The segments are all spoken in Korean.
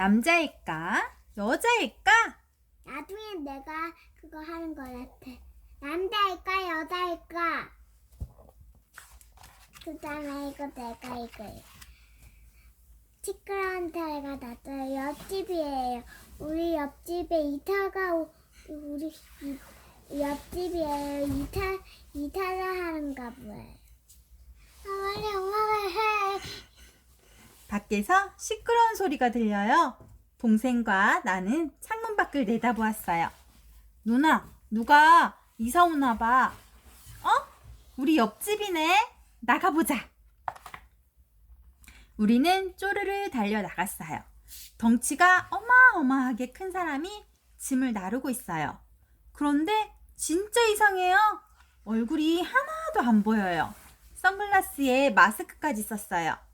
남자일까? 여자일까? 나중에 내가 그거 하는 거 같아. 남자일까 여자일까? 그 다음에 이거 내가 이거예요. 시끄러운 데가 났어요. 옆집이에요. 우리 옆집에 이타가 오- 우리 이- 옆집이에요. 이타 이타를 하는가 봐요. 아, 빨리 엄마가 해. 밖에서 시끄러운 소리가 들려요. 동생과 나는 창문 밖을 내다보았어요. 누나, 누가 이사 오나 봐. 어? 우리 옆집이네. 나가보자. 우리는 쪼르르 달려 나갔어요. 덩치가 어마어마하게 큰 사람이 짐을 나르고 있어요. 그런데 진짜 이상해요. 얼굴이 하나도 안 보여요. 선글라스에 마스크까지 썼어요.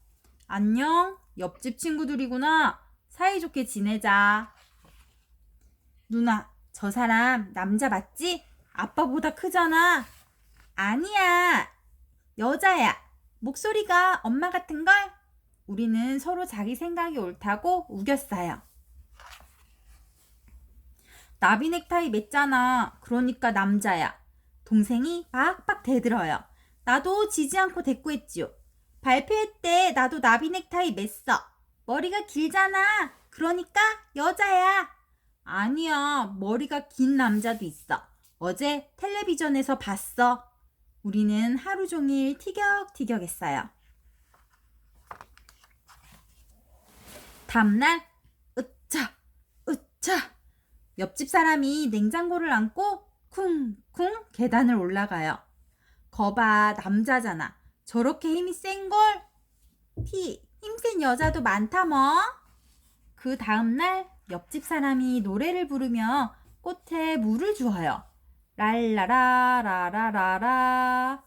안녕, 옆집 친구들이구나. 사이좋게 지내자. 누나, 저 사람 남자 맞지? 아빠보다 크잖아. 아니야. 여자야. 목소리가 엄마 같은걸? 우리는 서로 자기 생각이 옳다고 우겼어요. 나비 넥타이 맸잖아. 그러니까 남자야. 동생이 막박 대들어요. 나도 지지 않고 대꾸했지요. 발표회 때 나도 나비 넥타이 맸어. 머리가 길잖아. 그러니까 여자야. 아니야. 머리가 긴 남자도 있어. 어제 텔레비전에서 봤어. 우리는 하루 종일 티격티격 했어요. 다음날 으차 으차 옆집 사람이 냉장고를 안고 쿵쿵 계단을 올라가요. 거봐 남자잖아. 저렇게 힘이 센 걸? 티 힘 센 여자도 많다 뭐. 그 다음날 옆집 사람이 노래를 부르며 꽃에 물을 주어요. 랄라라라라라라.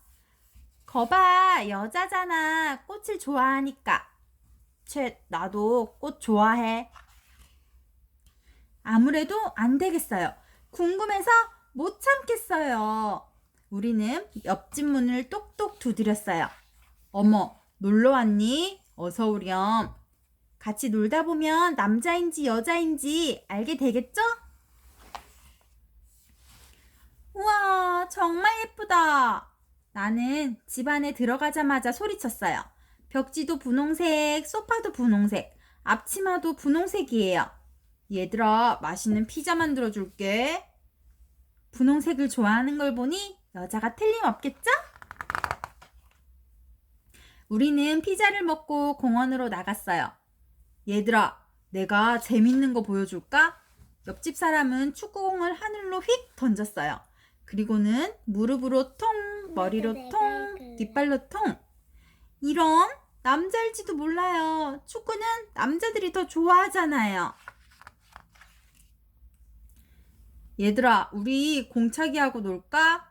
거봐 여자잖아. 꽃을 좋아하니까. 채 나도 꽃 좋아해. 아무래도 안 되겠어요. 궁금해서 못 참겠어요. 우리는 옆집 문을 똑똑 두드렸어요. 어머, 놀러 왔니? 어서 오렴. 같이 놀다 보면 남자인지 여자인지 알게 되겠죠? 우와, 정말 예쁘다. 나는 집 안에 들어가자마자 소리쳤어요. 벽지도 분홍색, 소파도 분홍색, 앞치마도 분홍색이에요. 얘들아, 맛있는 피자 만들어 줄게. 분홍색을 좋아하는 걸 보니 여자가 틀림없겠죠? 우리는 피자를 먹고 공원으로 나갔어요. 얘들아, 내가 재밌는 거 보여줄까? 옆집 사람은 축구공을 하늘로 휙 던졌어요. 그리고는 무릎으로 통, 머리로 통, 뒷발로 통. 이런 남자일지도 몰라요. 축구는 남자들이 더 좋아하잖아요. 얘들아, 우리 공차기 하고 놀까?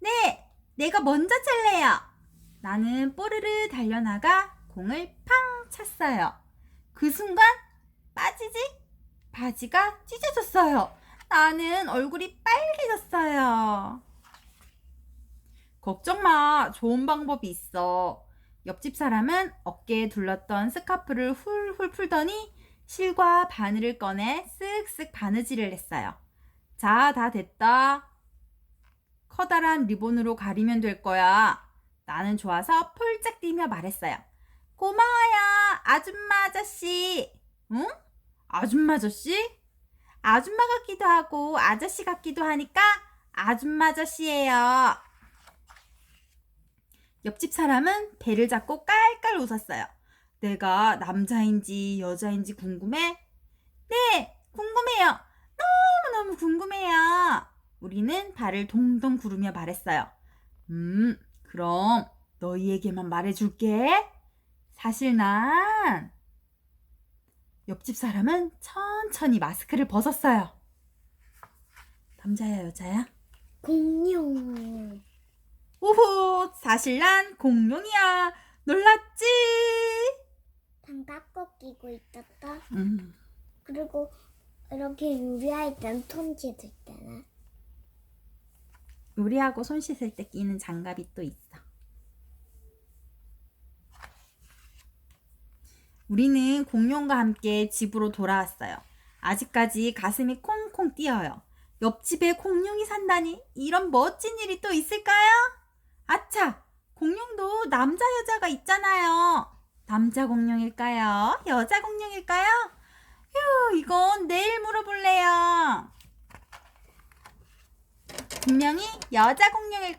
네, 내가 먼저 찰래요. 나는 뽀르르 달려나가 공을 팡 찼어요. 그 순간 빠지지? 바지가 찢어졌어요. 나는 얼굴이 빨개졌어요. 걱정 마. 좋은 방법이 있어. 옆집 사람은 어깨에 둘렀던 스카프를 훌훌 풀더니 실과 바늘을 꺼내 쓱쓱 바느질을 했어요. 자, 다 됐다. 커다란 리본으로 가리면 될 거야. 나는 좋아서 폴짝 뛰며 말했어요. 고마워요, 아줌마 아저씨. 응? 아줌마 아저씨? 아줌마 같기도 하고 아저씨 같기도 하니까 아줌마 아저씨예요. 옆집 사람은 배를 잡고 깔깔 웃었어요. 내가 남자인지 여자인지 궁금해? 네, 궁금해요. 너무너무 궁금해요. 우리는 발을 동동 구르며 말했어요. 음, 그럼 너희에게만 말해줄게. 사실 난 옆집 사람은 천천히 마스크를 벗었어요. 남자야, 여자야? 공룡. 오호, 사실 난 공룡이야. 놀랐지? 장갑 끼고 있었다. 음, 그리고 이렇게 유리할 땐 톤지도 있잖아. 요리하고 손 씻을 때 끼는 장갑이 또 있어. 우리는 공룡과 함께 집으로 돌아왔어요. 아직까지 가슴이 콩콩 뛰어요. 옆집에 공룡이 산다니 이런 멋진 일이 또 있을까요? 아차! 공룡도 남자 여자가 있잖아요. 남자 공룡일까요? 여자 공룡일까요? 휴, 이건 내일 물어볼래요. 분명히 여자 공룡일 거예요.